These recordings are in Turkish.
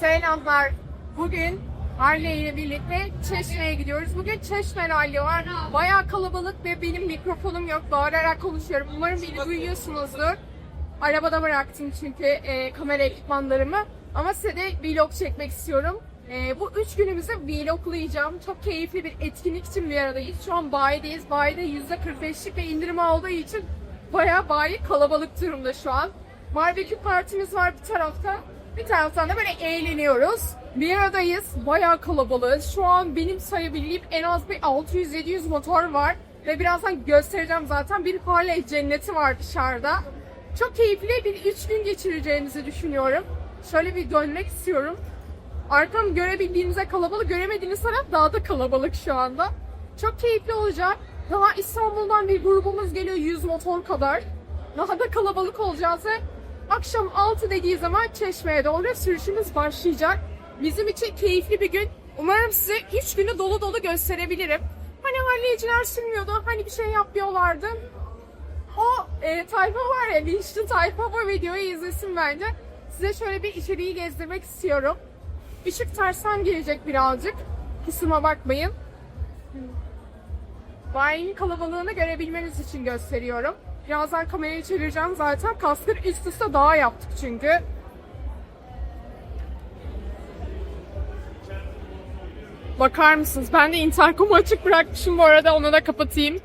Selamlar. Bugün Harley ile birlikte Çeşme'ye gidiyoruz. Bugün Çeşme Rally var. Bayağı kalabalık ve benim mikrofonum yok. Bağırarak konuşuyorum. Umarım beni duyuyorsunuzdur. Arabada bıraktım çünkü e, kamera ekipmanlarımı. Ama size de vlog çekmek istiyorum. E, bu üç günümüzü vloglayacağım. Çok keyifli bir etkinlik için bir aradayız. Şu an bayideyiz. Bayide %45'lik bir indirim olduğu için bayağı bayi kalabalık durumda şu an. Barbekü partimiz var bir tarafta. Bir taraftan da böyle eğleniyoruz. Bir aradayız. Bayağı kalabalığız. Şu an benim sayabildiğim en az bir 600-700 motor var. Ve birazdan göstereceğim zaten. Bir Harley cenneti var dışarıda. Çok keyifli bir 3 gün geçireceğimizi düşünüyorum. Şöyle bir dönmek istiyorum. Arkam görebildiğinize kalabalık, göremediğiniz taraf daha da kalabalık şu anda. Çok keyifli olacak. Daha İstanbul'dan bir grubumuz geliyor 100 motor kadar. Daha da kalabalık olacağız ve akşam 6 dediği zaman Çeşme'ye doğru sürüşümüz başlayacak. Bizim için keyifli bir gün. Umarım size 3 günü dolu dolu gösterebilirim. Hani halleyiciler sürmüyordu, hani bir şey yapmıyorlardı. O e, tayfa var ya, linçli tayfa bu videoyu izlesin bence. Size şöyle bir içeriği gezdirmek istiyorum. Işık tersten gelecek birazcık. Kusuruma bakmayın. Bayinin kalabalığını görebilmeniz için gösteriyorum. Birazdan kamerayı çevireceğim zaten. Kaskları üst üste daha yaptık çünkü. Bakar mısınız? Ben de interkomu açık bırakmışım bu arada. Onu da kapatayım.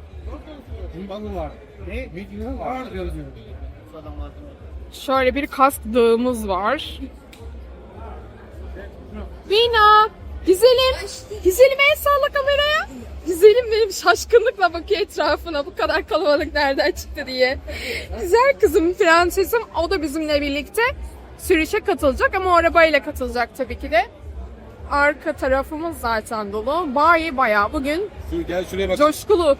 Balı var. Ne? Bilgiler var. Şöyle bir kask dağımız var. Vina! Güzelim! Güzelim el salla kameraya. Güzelim benim şaşkınlıkla bakıyor etrafına bu kadar kalabalık nereden çıktı diye. Güzel kızım prensesim o da bizimle birlikte sürüşe katılacak ama o arabayla katılacak tabii ki de. Arka tarafımız zaten dolu. Bayi bayağı bugün gel şuraya bak. coşkulu.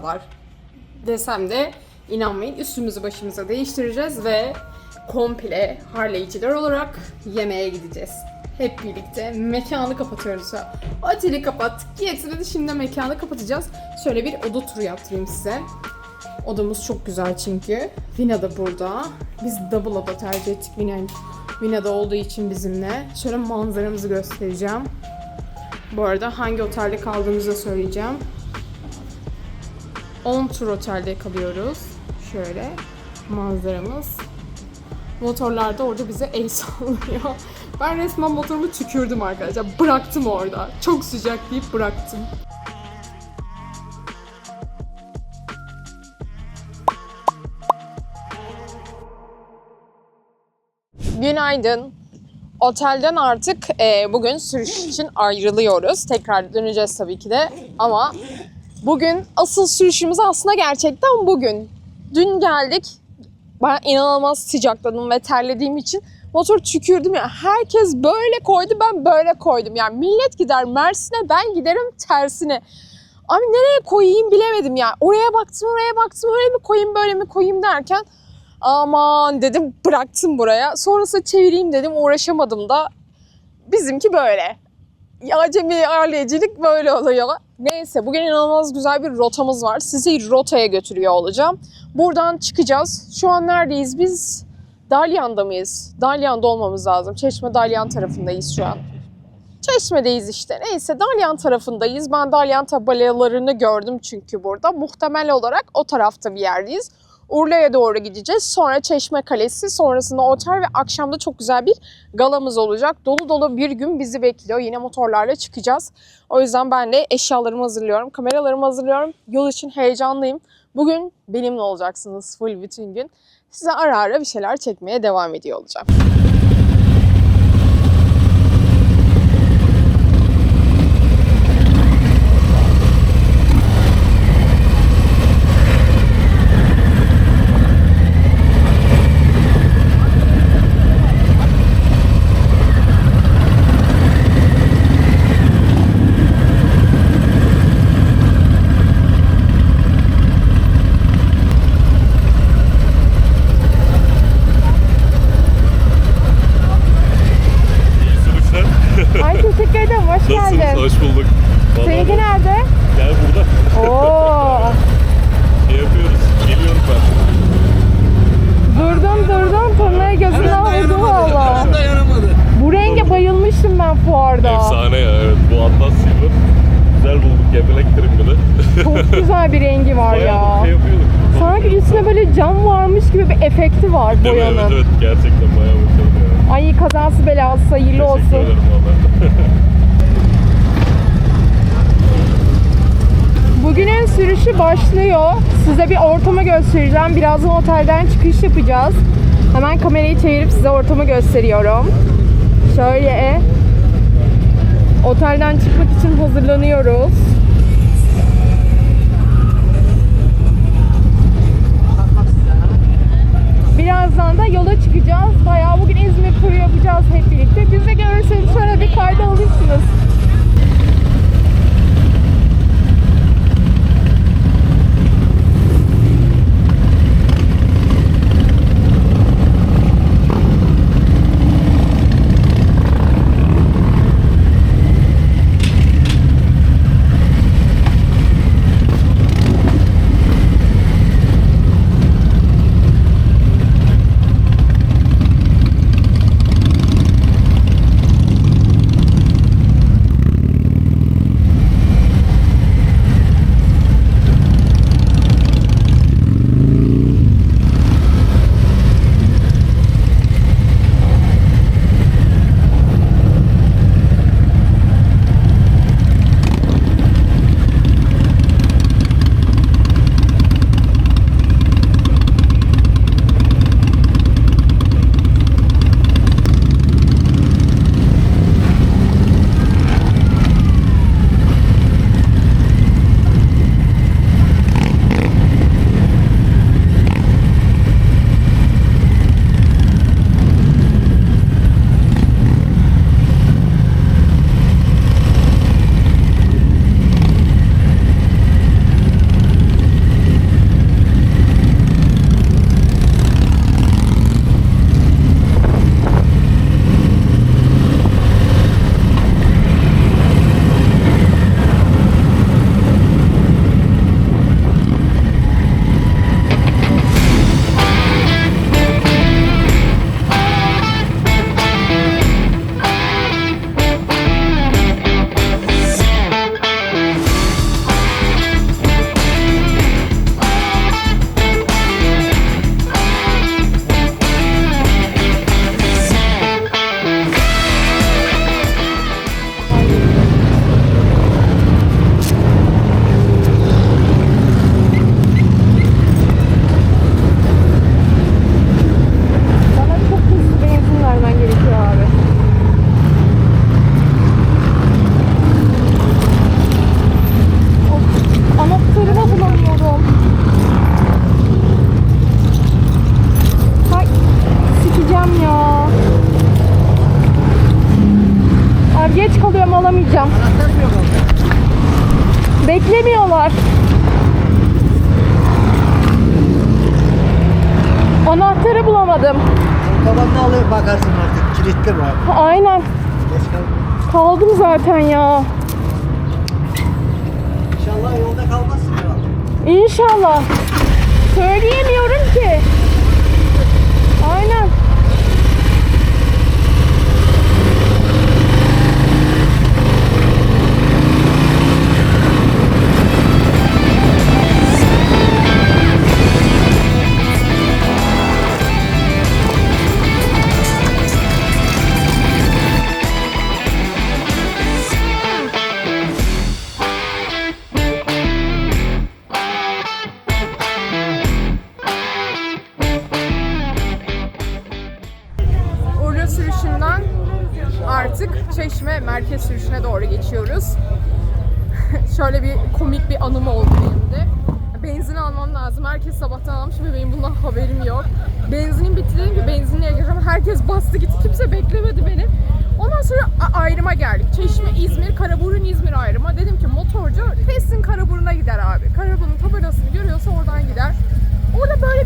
Kadar desem de inanmayın üstümüzü başımıza değiştireceğiz ve komple harleyciler olarak yemeğe gideceğiz. hep birlikte mekanı kapatıyoruz. Oteli kapattık. Getirdi şimdi mekanı kapatacağız. Şöyle bir oda turu yaptırayım size. Odamız çok güzel çünkü. Vina da burada. Biz double oda tercih ettik Vina, Vina'da olduğu için bizimle. Şöyle manzaramızı göstereceğim. Bu arada hangi otelde kaldığımızı da söyleyeceğim. 10 tur otelde kalıyoruz. Şöyle manzaramız. Motorlar da orada bize el sallıyor. Ben resmen motorumu tükürdüm arkadaşlar. Bıraktım orada. Çok sıcak deyip bıraktım. Günaydın. Otelden artık e, bugün sürüş için ayrılıyoruz. Tekrar döneceğiz tabii ki de. Ama bugün asıl sürüşümüz aslında gerçekten bugün. Dün geldik. Ben inanılmaz sıcakladım ve terlediğim için motor tükürdüm ya. Herkes böyle koydu ben böyle koydum. Yani millet gider Mersin'e ben giderim tersine. Abi nereye koyayım bilemedim ya. Oraya baktım oraya baktım öyle mi koyayım böyle mi koyayım derken aman dedim bıraktım buraya. Sonrasında çevireyim dedim uğraşamadım da bizimki böyle. Acemi ailecilik böyle oluyor. Neyse bugün inanılmaz güzel bir rotamız var. Sizi rotaya götürüyor olacağım. Buradan çıkacağız. Şu an neredeyiz biz? Dalyan'da mıyız? Dalyan'da olmamız lazım. Çeşme Dalyan tarafındayız şu an. Çeşme'deyiz işte. Neyse Dalyan tarafındayız. Ben Dalyan tabelalarını gördüm çünkü burada. Muhtemel olarak o tarafta bir yerdeyiz. Urla'ya doğru gideceğiz. Sonra Çeşme Kalesi, sonrasında otel ve akşamda çok güzel bir galamız olacak. Dolu dolu bir gün bizi bekliyor. Yine motorlarla çıkacağız. O yüzden ben de eşyalarımı hazırlıyorum, kameralarımı hazırlıyorum. Yol için heyecanlıyım. Bugün benimle olacaksınız full bütün gün. Size ara ara bir şeyler çekmeye devam ediyor olacağım. İyi sürüşler. Ay teşekkür ederim, hoş Nasılsınız? Hoş bulduk. Vallahi Seninki nerede? Gel burada. Oo. Şey yapıyoruz. Geliyorum ben. Durdum durdum turnayı gözüne vurdum valla. dayanamadı. Bu renge ben fuarda. Efsane ya evet. Bu Atlas Silver. Güzel bulduk. Gebelek trimli. Çok güzel bir rengi var ya. şey yapıyorduk. Sanki üstüne böyle cam varmış gibi bir efekti var Değil mi? Evet boyanın. evet. Gerçekten bayağı başarılı ya. Ay kazası belası hayırlı Teşekkür olsun. ederim valla. Bugünün sürüşü başlıyor. Size bir ortamı göstereceğim. Birazdan otelden çıkış yapacağız. Hemen kamerayı çevirip size ortamı gösteriyorum. Şöyle otelden çıkmak için hazırlanıyoruz. Birazdan da yola çıkacağız. Bayağı bugün İzmir turu yapacağız hep birlikte. Biz de görürseniz şöyle bir kayda olursunuz. Ya. İnşallah yolda kalmazsın herhalde. İnşallah.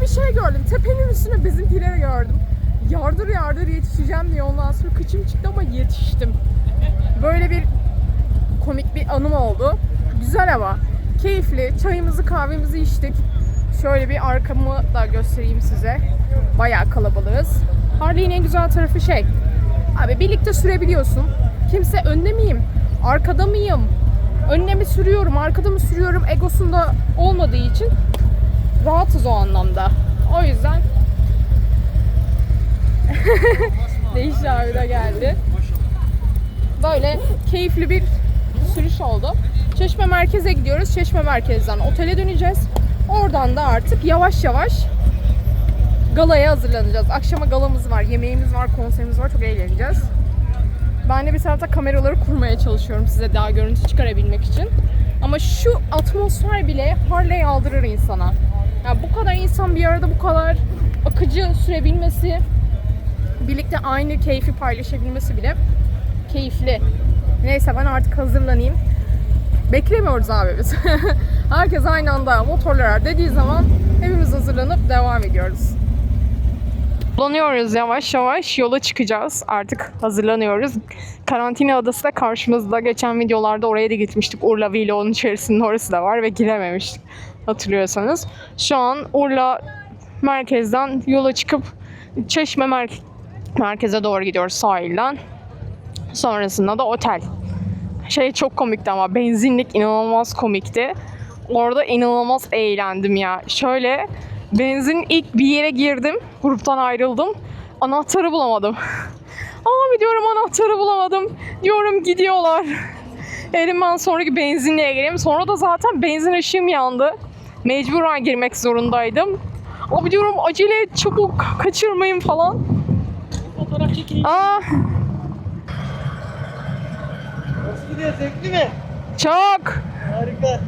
Bir şey gördüm. Tepenin üstüne bizimkileri gördüm. Yardır yardır yetişeceğim diye ondan sonra kıçım çıktı ama yetiştim. Böyle bir komik bir anım oldu. Güzel ama keyifli. Çayımızı kahvemizi içtik. Şöyle bir arkamı da göstereyim size. Bayağı kalabalığız. Harley'in en güzel tarafı şey. Abi birlikte sürebiliyorsun. Kimse önde miyim? Arkada mıyım? Önüne mi sürüyorum? Arkada mı sürüyorum? Egosunda olmadığı için rahatız o anlamda. O yüzden Değiş abi de geldi. Böyle keyifli bir sürüş oldu. Çeşme merkeze gidiyoruz. Çeşme merkezden otele döneceğiz. Oradan da artık yavaş yavaş galaya hazırlanacağız. Akşama galamız var, yemeğimiz var, konserimiz var. Çok eğleneceğiz. Ben de bir tarafta kameraları kurmaya çalışıyorum size daha görüntü çıkarabilmek için. Ama şu atmosfer bile Harley aldırır insana. Yani bu kadar insan bir arada bu kadar akıcı sürebilmesi, birlikte aynı keyfi paylaşabilmesi bile keyifli. Neyse ben artık hazırlanayım. Beklemiyoruz abi biz. Herkes aynı anda motorlar dediği zaman hepimiz hazırlanıp devam ediyoruz. Hazırlanıyoruz yavaş yavaş yola çıkacağız. Artık hazırlanıyoruz. Karantina adası da karşımızda. Geçen videolarda oraya da gitmiştik. Urla Vlog'un içerisinde orası da var ve girememiştik hatırlıyorsanız. Şu an Urla merkezden yola çıkıp Çeşme mer- merkeze doğru gidiyoruz sahilden. Sonrasında da otel. Şey çok komikti ama benzinlik inanılmaz komikti. Orada inanılmaz eğlendim ya. Şöyle benzin ilk bir yere girdim. Gruptan ayrıldım. Anahtarı bulamadım. Abi diyorum anahtarı bulamadım. Diyorum gidiyorlar. Elim ben sonraki benzinliğe gireyim. Sonra da zaten benzin ışığım yandı. Mecburen girmek zorundaydım. Abi diyorum acele et çabuk kaçırmayın falan. Fotoğraf çekileyim. Aa Nasıl gidiyor? Zevkli mi? çok. Harika.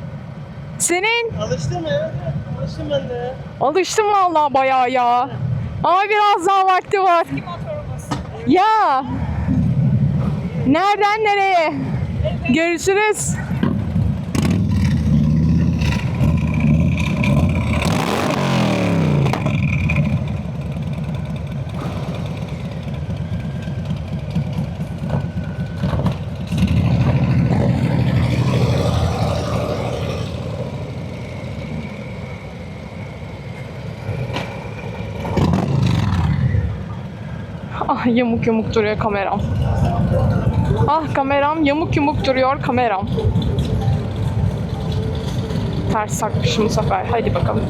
Senin Alıştın mı ya? Alıştım ben de alıştım vallahi bayağı ya. Ama biraz daha vakti var. Ya. Nereden nereye? Görüşürüz. yamuk yumuk duruyor kameram. Ah kameram yamuk yumuk duruyor kameram. Ters takmışım bu sefer. Hadi bakalım.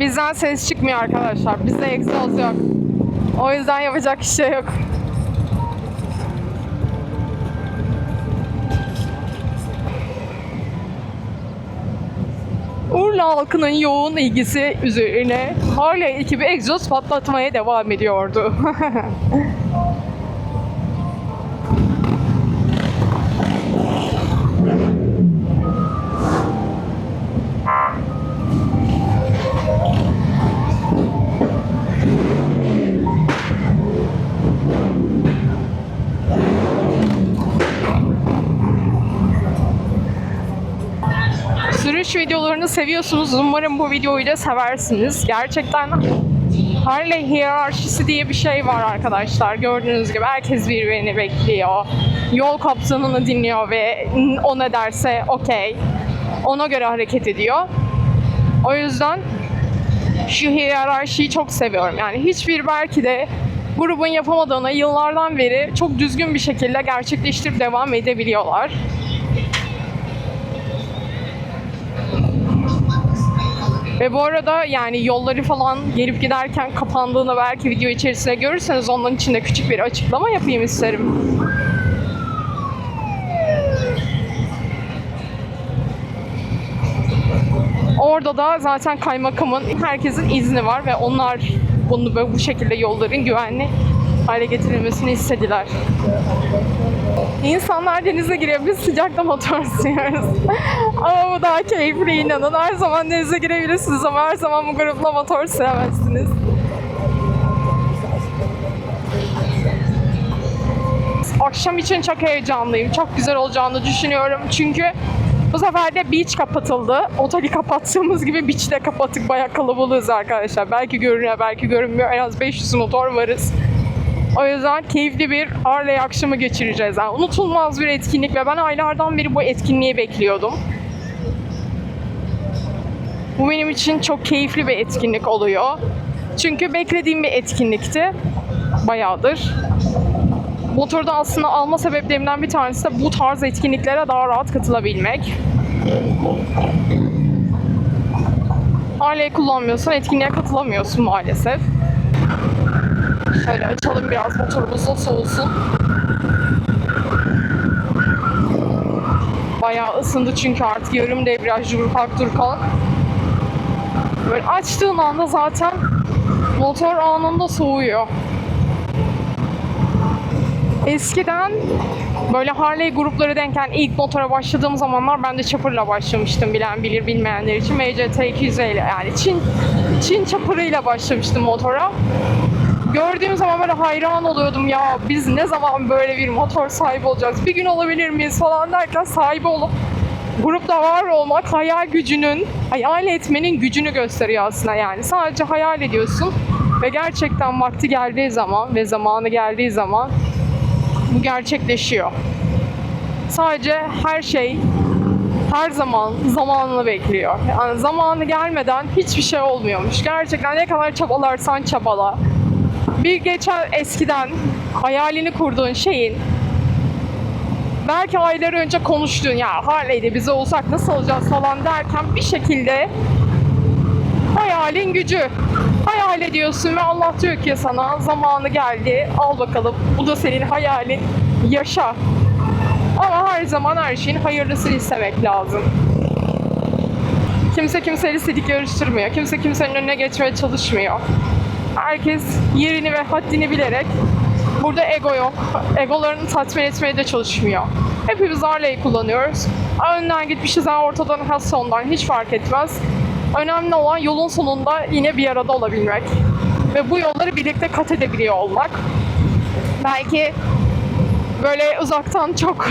Bizden ses çıkmıyor arkadaşlar. Bizde egzoz yok. O yüzden yapacak bir şey yok. Urla halkının yoğun ilgisi üzerine Harley ekibi egzoz patlatmaya devam ediyordu. videolarını seviyorsunuz. Umarım bu videoyu da seversiniz. Gerçekten Harley hiyerarşisi diye bir şey var arkadaşlar. Gördüğünüz gibi herkes birbirini bekliyor. Yol kaptanını dinliyor ve o ne derse okey. Ona göre hareket ediyor. O yüzden şu hiyerarşiyi çok seviyorum. Yani hiçbir belki de grubun yapamadığını yıllardan beri çok düzgün bir şekilde gerçekleştirip devam edebiliyorlar. Ve bu arada yani yolları falan gelip giderken kapandığını belki video içerisinde görürseniz onların için de küçük bir açıklama yapayım isterim. Orada da zaten kaymakamın herkesin izni var ve onlar bunu böyle bu şekilde yolların güvenli hale getirilmesini istediler. İnsanlar denize giriyor, biz sıcakta motor sürüyoruz. ama bu daha keyifli inanın. Her zaman denize girebilirsiniz ama her zaman bu grupla motor süremezsiniz. Akşam için çok heyecanlıyım. Çok güzel olacağını düşünüyorum. Çünkü bu sefer de beach kapatıldı. Oteli kapattığımız gibi beach de kapattık. Bayağı kalabalığız arkadaşlar. Belki görünüyor, belki görünmüyor. En az 500 motor varız. O yüzden keyifli bir Harley akşamı geçireceğiz. Yani unutulmaz bir etkinlik ve ben aylardan beri bu etkinliği bekliyordum. Bu benim için çok keyifli bir etkinlik oluyor. Çünkü beklediğim bir etkinlikti. Bayağıdır. Motorda aslında alma sebeplerimden bir tanesi de bu tarz etkinliklere daha rahat katılabilmek. Harley kullanmıyorsan etkinliğe katılamıyorsun maalesef. Şöyle açalım biraz motorumuz da soğusun. Bayağı ısındı çünkü artık yarım debriyaj dur kalk dur kalk. Böyle açtığın anda zaten motor anında soğuyor. Eskiden böyle Harley grupları denken ilk motora başladığım zamanlar ben de chopper'la başlamıştım bilen bilir bilmeyenler için MCT 250 yani Çin Çin chopper'ıyla başlamıştım motora gördüğüm zaman böyle hayran oluyordum ya biz ne zaman böyle bir motor sahibi olacağız bir gün olabilir miyiz falan derken sahibi olup grupta var olmak hayal gücünün hayal etmenin gücünü gösteriyor aslında yani sadece hayal ediyorsun ve gerçekten vakti geldiği zaman ve zamanı geldiği zaman bu gerçekleşiyor. Sadece her şey her zaman zamanını bekliyor. Yani zamanı gelmeden hiçbir şey olmuyormuş. Gerçekten ne kadar çabalarsan çabala. Bir geçen eskiden hayalini kurduğun şeyin belki aylar önce konuştuğun ya Harley'de bize olsak nasıl olacağız falan derken bir şekilde hayalin gücü. Hayal ediyorsun ve Allah diyor ki sana zamanı geldi al bakalım bu da senin hayalin yaşa. Ama her zaman her şeyin hayırlısını istemek lazım. Kimse kimseyle sidik yarıştırmıyor. Kimse kimsenin önüne geçmeye çalışmıyor. Herkes yerini ve haddini bilerek burada ego yok. Egolarını tatmin etmeye de çalışmıyor. Hepimiz Harley kullanıyoruz. Önden gitmişiz, ortadan, ha sondan hiç fark etmez. Önemli olan yolun sonunda yine bir arada olabilmek. Ve bu yolları birlikte kat edebiliyor olmak. Belki böyle uzaktan çok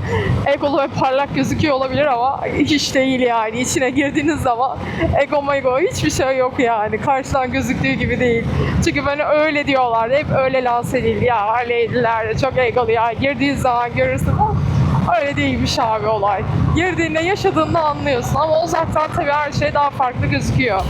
egolu ve parlak gözüküyor olabilir ama hiç değil yani. İçine girdiğiniz zaman ego mego hiçbir şey yok yani. Karşıdan gözüktüğü gibi değil. Çünkü bana öyle diyorlar. Hep öyle lanse edildi. Ya Harley'liler de çok egolu ya. Girdiğin zaman görürsün. "Ah, Öyle değilmiş abi olay. Girdiğinde yaşadığında anlıyorsun ama uzaktan tabii her şey daha farklı gözüküyor.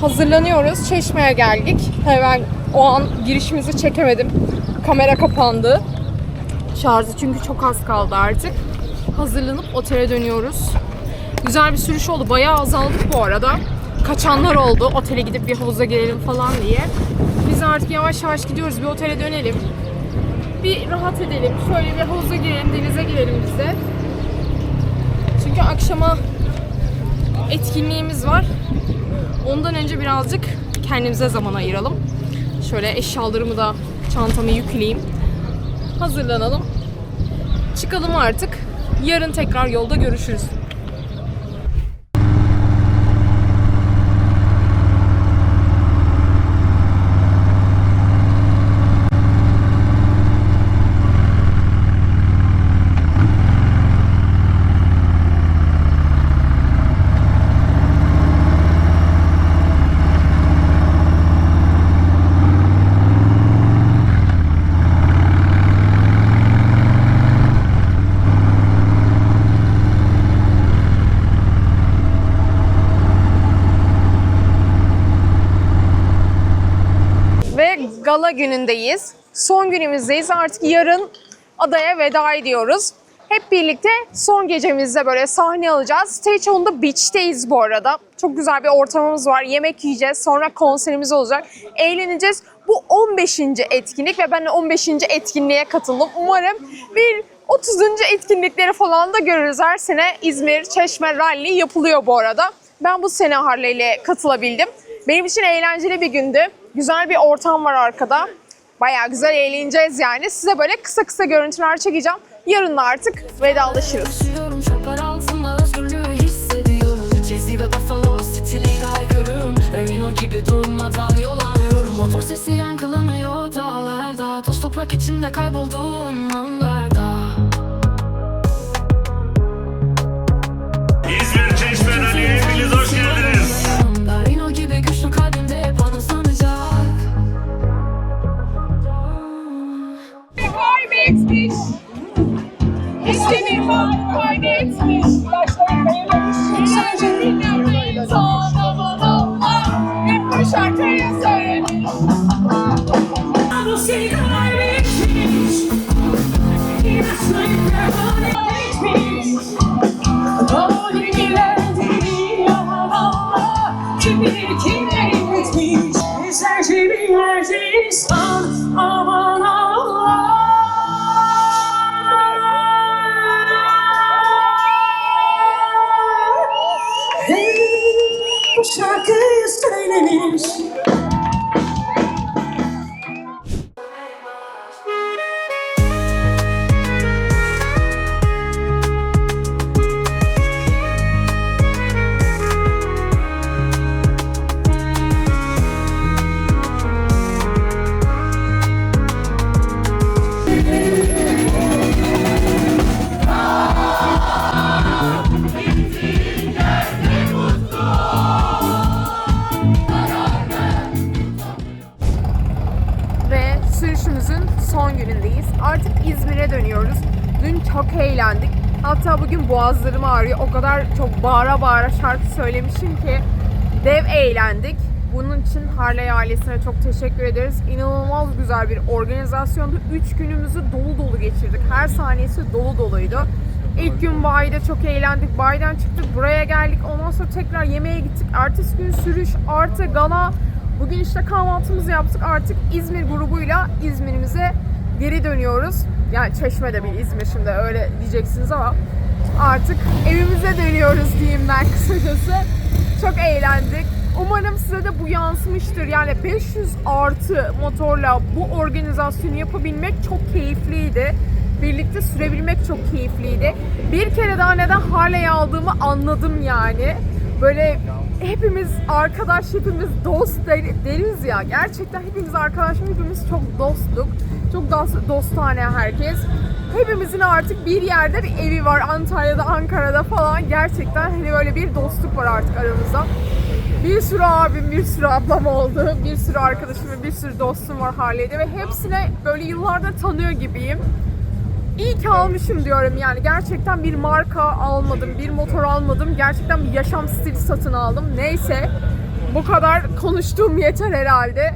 Hazırlanıyoruz. Çeşme'ye geldik. Hemen o an girişimizi çekemedim. Kamera kapandı. Şarjı çünkü çok az kaldı artık. Hazırlanıp otele dönüyoruz. Güzel bir sürüş oldu. Bayağı azaldık bu arada. Kaçanlar oldu. Otele gidip bir havuza girelim falan diye. Biz artık yavaş yavaş gidiyoruz. Bir otele dönelim. Bir rahat edelim. Şöyle bir havuza girelim, denize girelim biz de. Çünkü akşama etkinliğimiz var. Ondan önce birazcık kendimize zaman ayıralım. Şöyle eşyalarımı da çantamı yükleyeyim. Hazırlanalım. Çıkalım artık. Yarın tekrar yolda görüşürüz. Ve gala günündeyiz. Son günümüzdeyiz. Artık yarın adaya veda ediyoruz. Hep birlikte son gecemizde böyle sahne alacağız. Stage On'da Beach'teyiz bu arada. Çok güzel bir ortamımız var. Yemek yiyeceğiz. Sonra konserimiz olacak. Eğleneceğiz. Bu 15. etkinlik ve ben de 15. etkinliğe katıldım. Umarım bir 30. etkinlikleri falan da görürüz. Her sene İzmir Çeşme Rally yapılıyor bu arada. Ben bu sene Harley ile katılabildim. Benim için eğlenceli bir gündü. Güzel bir ortam var arkada. Bayağı güzel eğleneceğiz yani. Size böyle kısa kısa görüntüler çekeceğim. Yarın da artık vedalaşırız. Motor sesi yankılanıyor dağlarda Toz toprak içinde kaybolduğum anlarda Jesus, my name's Hatta bugün boğazlarım ağrıyor. O kadar çok bağıra bağıra şarkı söylemişim ki dev eğlendik. Bunun için Harley ailesine çok teşekkür ederiz. İnanılmaz güzel bir organizasyondu. 3 günümüzü dolu dolu geçirdik. Her saniyesi dolu doluydu. İlk gün bayda çok eğlendik. Baydan çıktık buraya geldik. Ondan sonra tekrar yemeğe gittik. Ertesi gün sürüş artı gala. Bugün işte kahvaltımızı yaptık. Artık İzmir grubuyla İzmir'imize geri dönüyoruz. Yani Çeşme'de bir İzmir şimdi öyle diyeceksiniz ama artık evimize dönüyoruz diyeyim ben kısacası. Çok eğlendik. Umarım size de bu yansımıştır. Yani 500 artı motorla bu organizasyonu yapabilmek çok keyifliydi. Birlikte sürebilmek çok keyifliydi. Bir kere daha neden Harley aldığımı anladım yani. Böyle hepimiz arkadaş, hepimiz dost der- deriz ya. Gerçekten hepimiz arkadaş, hepimiz çok dostluk. Çok dost, dostane herkes. Hepimizin artık bir yerde bir evi var. Antalya'da, Ankara'da falan. Gerçekten hani böyle bir dostluk var artık aramızda. Bir sürü abim, bir sürü ablam oldu. Bir sürü arkadaşım ve bir sürü dostum var Harley'de ve hepsine böyle yıllardır tanıyor gibiyim. İyi ki almışım diyorum yani. Gerçekten bir marka almadım, bir motor almadım. Gerçekten bir yaşam stili satın aldım. Neyse. bu kadar konuştuğum yeter herhalde.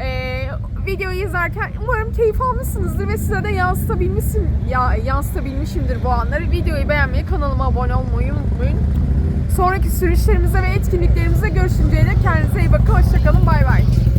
Ee, videoyu izlerken umarım keyif almışsınızdır ve size de yansıtabilmişim, ya, yansıtabilmişimdir bu anları. Videoyu beğenmeyi, kanalıma abone olmayı unutmayın. Sonraki sürüşlerimizde ve etkinliklerimizde görüşünceye dek kendinize iyi bakın. Hoşçakalın. Bay bay.